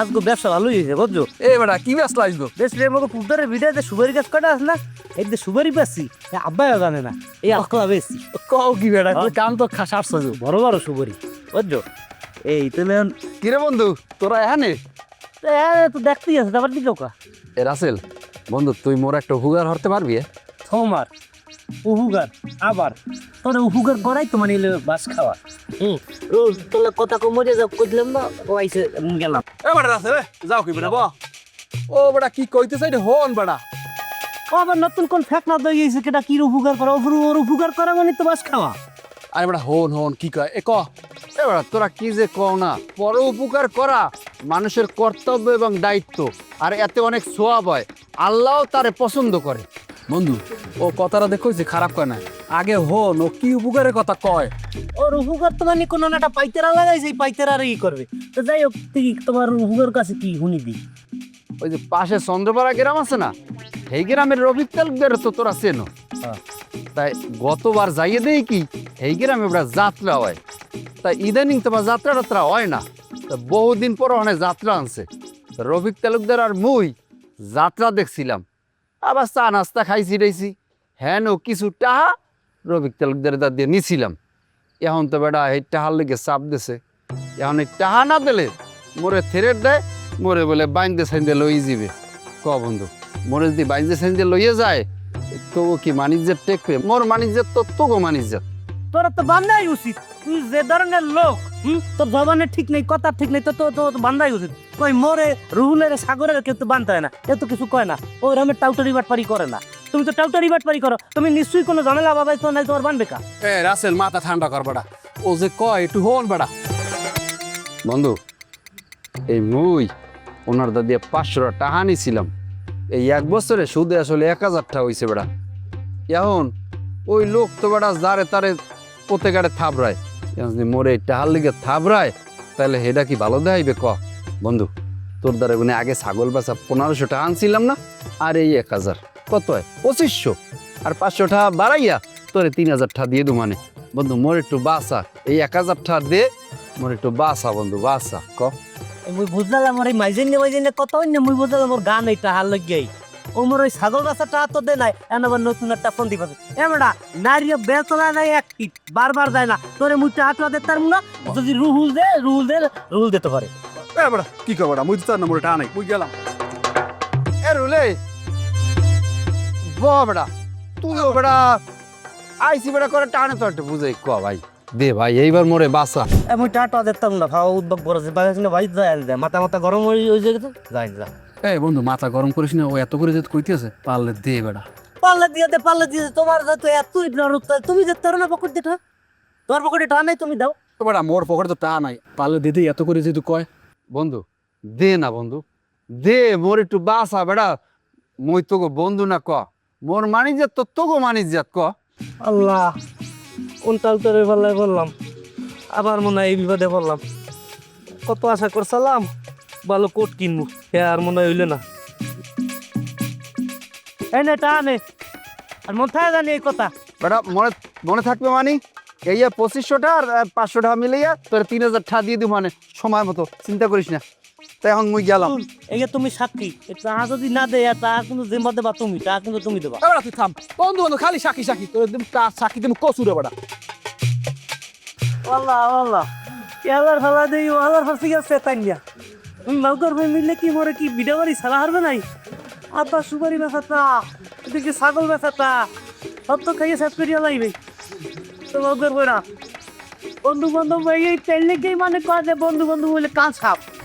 আজকে ব্যবসা ভালোই হয়েছে বুঝছ? এ বেটা কি ব্যস্ত আসব বেশ রে মতো পুকুরের ভিডিওতে সুপারি গাছ কটা আছে না? এই যে সুপারি পাচ্ছি এ আব্বাইও জানে না এই আকলা বেশি। কও কি বেটা কাম তো খাস আসছো বড় বড় সুপারি বুঝছ? এই তাহলে কিরে বন্ধু তোরা এখানে? তো দেখতেই আছে তারপর দিকে এ রাসেল বন্ধু তুই মোর একটা হুগার হরতে পারবি? তোমার উহুগার আবার। তোর উহুগার করাই তো মানে বাস খাওয়া। হুম রোজ তোর কথা কম মজা যাও করলাম না ও আইসে গেলাম। এ বেটা রাসেল এ, যাও কি বহ। ও বেটা কি কইতে চাই হন বেটা। ও আবার নতুন কোন ফ্যাক না দই গেছে কেটা কি উপকার করা? ওর ওর উপকার করা মানে তো বাস খাওয়া। আরে বেটা হন হন কি কয়? এ ক। এ বেটা তোরা কি যে কও না পর উপকার করা মানুষের কর্তব্য এবং দায়িত্ব আর এতে অনেক সোয়াব হয়। আল্লাহ তারে পছন্দ করে। বন্ধু ও কথাটা দেখো যে খারাপ কয় না। আগে হন ও কি উপকারের কথা কয়। ওর উপকার তো মানে কোনো না একটা পাইতেরা লাগাইছে এই পাইতেরা আর ই করবে। তো যাই হোক তুই তোমার উপকার কাছে কি শুনি দি। ওই যে পাশে চন্দ্রপাড়া গ্রাম আছে না এই গ্রামের রবি তালুকদার তো তোরা চেনো। হ্যাঁ। তাই গতবার যাইয়ে দেই কি এই গ্রামে ওরা যাত্রা হয়। তাই ইদানিং তোমার যাত্রা টাত্রা হয় না। তা বহুদিন পর অনেক যাত্রা আনছে। রফিক তালুকদার আর মুই যাত্রা দেখছিলাম। আবার চা নাস্তা খাইছি রইছি। হ্যাঁ কিছু টাহা রবিক তালুকদারে দা দিয়ে নিছিলাম। এখন তো বেটা এই টাহার লেগে চাপ দিছে। এখন এই টাহা না দিলে মোরে থেরেট দেয়, মোরে বলে বাইন্দে সাইন্দে লই যাবে ক বন্ধু, মোরে যদি বাইন্দে সাইন্দে লইয়ে যায়, তবু কি মানিজ্যের টেকবে মোর মানিজ্যের তো তবু মানিজ্যের। তোরা তো বান্ধাই উচিত। তুই যে ধরনের লোক, হুম, তোর জবানের ঠিক নেই কথা ঠিক নেই, তো তো বান্ধাই উচিত। কই মোরে রুহুলের সাগরের কেউ তো বানতে হয় না এ তো কিছু কয় না, ও রামের টাউটারি বাটপারি করে না। তুমি তো টাউটারি বাটপারি করো, তুমি নিশ্চয়ই কোনো ঝামেলা বাবাই তো নাই, তোমার বানবে কা? এ, রাসেল, মাথা ঠান্ডা কর বেটা। ও যে কয়, একটু হন বেটা। বন্ধু, এই মুই, ওনার দা দিয়ে পাঁচশো টাকা নিছিলাম। এই এক বছরে সুদে আসলে এক হাজার টাকা হয়েছে বেড়া এখন ওই লোক তো বেড়া যারে তারে প্রত্যেকারে থাবড়ায়। যদি মোরে টাহার লিগে থাবড়ায় তাহলে হেটা কি ভালো দেখাইবে ক? বন্ধু, তোর দ্বারা মানে আগে ছাগল বেচা পনেরোশো টাকা আনছিলাম না? আর এই এক হাজার। কত হয়? পঁচিশশো। আর পাঁচশো টাকা বাড়াইয়া তোরে তিন হাজার টাকা দিয়ে দু মানে। বন্ধু, মোর একটু বাসা এই এক হাজার টাকা দে, মোর একটু বাসা বন্ধু বাসা ক? মুই বুঝলাম আমার এই মাইজেন মাইজেন কত হইন মুই বুঝলাম, মোর গান এইটা হার লাগিয়াই ও মোর ওই ছাগল বাচ্চাটা তো দে নাই এন আবার নতুন একটা ফোন দিবা। এ বেটা নারী বেতলা নাই বারবার দেয় না। তোরে দে তার না যদি রুহুল দে রুহুল দে রুহুল দিতে পারে। এ বেটা কি মুই তো তার মুই গেলাম। এ রুলে বেটা আইসি বেটা করে টানে তো একটু বুঝাই ক ভাই। দে ভাই এইবার মোরে বাসা এ মুই টাকা দিতাম না ভাও উদ্যোগ ভাই যায় মাথা মাথা গরম হয়ে গেছে যাই যা। এই বন্ধু মাথা গরম করিস না ও এত করে যেতে কইতেছে পারলে দে বেড়া পাল্লা দিয়ে দে পাল্লা দিয়ে দে, তোমার তো এতই নরক তুমি যে তোর না পকেট দিটা তোমার পকেটে টাকা নাই তুমি দাও। তো বেটা মোর পকেটে তো টাকা নাই পারলে দে দে এত করে যেহেতু কয়। বন্ধু দে না বন্ধু দে মোর একটু বাসা বেড়া মই তোগো বন্ধু না ক মোর মানিজ্জাত তো তোগো মানিজ্জাত ক। আল্লাহ কোনটা উত্তরে পাল্লায় বললাম আবার মনে হয় এই বিপদে পড়লাম। কত আশা করছিলাম ভালো কোট কিনবো। সে আর মনে হইল না। এই নে টা নে আর মাথায় জানি এই কথা। বেটা মনে মনে থাকবে মানি? এই পঁচিশশোটা আর আহ, পাঁচশো তোর তিন হাজার দিয়ে দিব মানে সময় মতো। চিন্তা করিস না। তাই এখন মুই গেলাম। এই তুমি সাক্ষী টাকা যদি না দেয় তা কিন্তু জিম্মা দেবা তুমি টাকা কিন্তু তুমি দেবা। তুই থাম। বন্ধু বন্ধু খালি সাক্ষী সাক্ষী। তোর একদম তা সাক্ষী তুমি কসুরে বেটা। আল্লাহ আল্লাহ এলার ফেলা দেই আল্লাহর ফাঁসি গেছে তাই না নৌকর ভাই মিললে কি মরে কি বিডা বাড়ি সারা হারবে নাই? আব্বা, সুপারি ব্যথাটা এদিকে ছাগল ব্যথাটা সব তো খাইয়ে শেষ করিয়া লাগবে তো নৌকার বই না। বন্ধু বান্ধব এই টাইলে গিয়ে মানে কাজে বন্ধু বন্ধু বলে কাজ সাপ